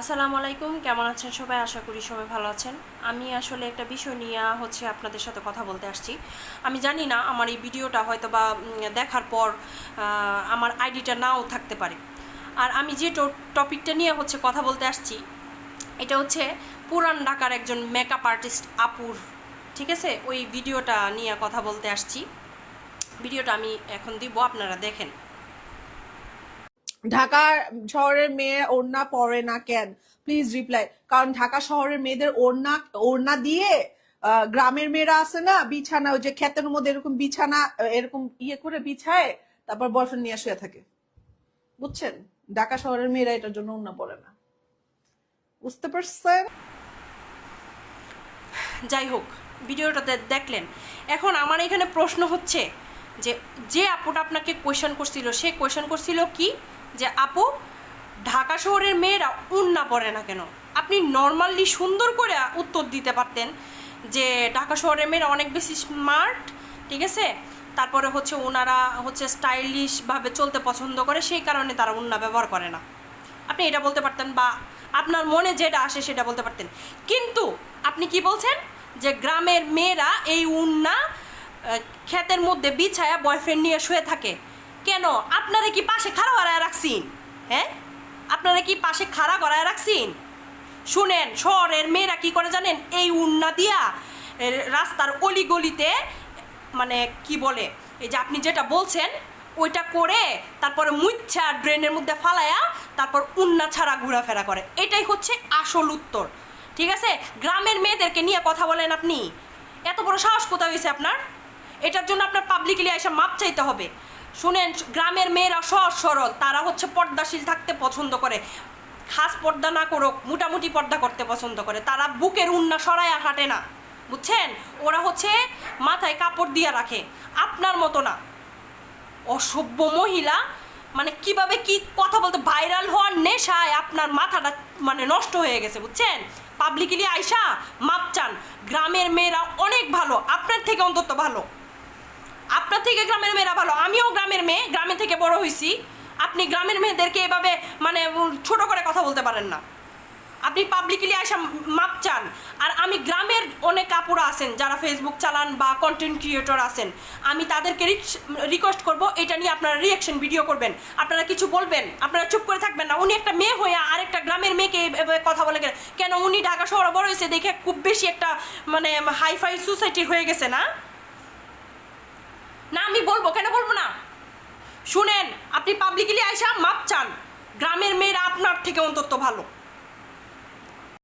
আসসালামু আলাইকুম, কেমন আছেন সবাই? আশা করি সবাই ভালো আছেন। আমি আসলে একটা বিষয় নিয়ে হচ্ছে আপনাদের সাথে কথা বলতে আসছি। আমি জানি না আমার এই ভিডিওটা হয়তো বা দেখার পর আমার আইডিটা নাও থাকতে পারে। আর আমি যে টপিকটা নিয়ে হচ্ছে কথা বলতে আসছি, এটা হচ্ছে পুরান ঢাকার একজন মেকআপ আর্টিস্ট আপুর। ঠিক আছে? ওই ভিডিওটা নিয়ে কথা বলতে আসছি। ভিডিওটা আমি এখন দিব, আপনারা দেখেন। ঢাকা শহরের মেয়ে ওড়না পরে না কেন? প্লিজ রিপ্লাই কারণ ঢাকা শহরের মেয়েদের ওড়না ওড়না দিয়ে গ্রামের মেয়েরা আছে না, বিছানা, ওই যে ক্ষেতের মধ্যে এরকম বিছানা, এরকম ইয়ে করে বিছায়, তারপর বয়ফ্রেন্ড নিয়ে শুয়ে থাকে। বুঝছেন? ঢাকা শহরের মেয়েরা এটার জন্য ওড়না পরে না। বুঝতে পারছেন? যাই হোক, ভিডিওটাতে দেখলেন। এখন আমার এখানে প্রশ্ন হচ্ছে যে যে আপুটা আপনাকে কোয়েশন করছিল, সে কোয়েশন করছিল কি? যে, আপু, ঢাকা শহরের মেয়েরা উন্না পড়ে না কেন? আপনি নর্মালি সুন্দর করে উত্তর দিতে পারতেন যে, ঢাকা শহরের মেয়েরা অনেক বেশি স্মার্ট ঠিক আছে? তারপরে হচ্ছে ওনারা হচ্ছে স্টাইলিশভাবে চলতে পছন্দ করে, সেই কারণে তারা উন্না ব্যবহার করে না। আপনি এটা বলতে পারতেন বা আপনার মনে যেটা আসে সেটা বলতে পারতেন। কিন্তু আপনি কি বলছেন? যে, গ্রামের মেয়েরা এই উন্না ক্ষেতের মধ্যে বিছায়া বয়ফ্রেন্ড নিয়ে শুয়ে থাকে। কেন? আপনারা কি পাশে খাড়া করায় রাখছেন? হ্যাঁ? আপনারা কি পাশে খাড়া করায় রাখছেন? শুনেন, শহরের মেয়েরা কি করে জানেন? এই উন্না দিয়া রাস্তার অলিগলিতে মানে কি বলে, এই যে আপনি যেটা বলছেন, ওইটা করে তারপরে মুচ্ছা ড্রেনের মধ্যে ফালায়া তারপর উন্না ছাড়া ঘোরাফেরা করে। এটাই হচ্ছে আসল উত্তর। ঠিক আছে? গ্রামের মেয়েদেরকে নিয়ে কথা বলেন আপনি। এত বড় সাহস কোথায় হয়েছে আপনার? এটার জন্য আপনার পাবলিকলি এসে মাপ চাইতে হবে। শুনেন, গ্রামের মেয়েরা সহজ সরল, তারা হচ্ছে পর্দাশীল থাকতে পছন্দ করে। খাস পর্দা না করুক, মোটামুটি পর্দা করতে পছন্দ করে। তারা বুকের উন্না সরায়া হাঁটে না, বুঝছেন? ওরা হচ্ছে মাথায় কাপড় দিয়ে রাখে, আপনার মতো না। অসভ্য মহিলা মানে কীভাবে কি কথা বলতে ভাইরাল হওয়ার নেশায় আপনার মাথাটা মানে নষ্ট হয়ে গেছে, বুঝছেন? পাবলিকলি আইসা মাপ চান। গ্রামের মেয়েরা অনেক ভালো, আপনার থেকে অন্তত ভালো। আপনার থেকে গ্রামের মেয়েরা ভালো। আমিও গ্রামের মেয়ে, গ্রামে থেকে বড় হয়েছি আপনি গ্রামের মেয়েদেরকে এভাবে মানে ছোট করে কথা বলতে পারেন না। আপনি পাবলিকলি আসা মাপ চান। আর আমি গ্রামের অনেক কাপুরা আছেন, যারা ফেসবুক চালান বা কন্টেন্ট ক্রিয়েটর আছেন। আমি তাদেরকে রিকোয়েস্ট করব, এটা নিয়ে আপনারা রিয়াকশন ভিডিও করবেন। আপনারা কিছু বলবেন, আপনারা চুপ করে থাকবেন না। উনি একটা মেয়ে হয়ে আর একটা গ্রামের মেয়েকে কথা বলে গেলেন। কেন উনি ঢাকা শহরে বড় হয়েছে দেখে খুব বেশি একটা মানে হাইফাই সোসাইটি হয়ে গেছে না? না, আমি বলব, কেন বলব না? শুনেন, আপনি পাবলিকলি আইসা মাপ চান। গ্রামের মেয়েরা আপনার থেকে অন্তত ভালো।